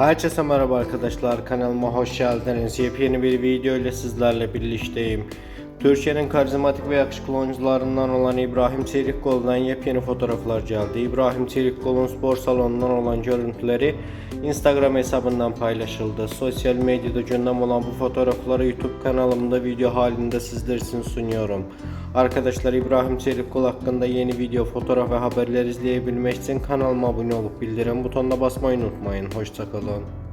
Herkese merhaba arkadaşlar kanalıma hoş geldiniz. Yepyeni bir video ile sizlerle birlikteyim. Türkiye'nin karizmatik ve yakışıklı oyuncularından olan İbrahim Çelikkol'dan yepyeni fotoğraflar geldi. İbrahim Çelikkol'un spor salonundan olan görüntüleri Instagram hesabından paylaşıldı. Sosyal medyada gündem olan bu fotoğrafları YouTube kanalımda video halinde sizler için sunuyorum. Arkadaşlar İbrahim Çelikkol hakkında yeni video, fotoğraf ve haberler izleyebilmek için kanalıma abone olup bildirim butonuna basmayı unutmayın. Hoşçakalın.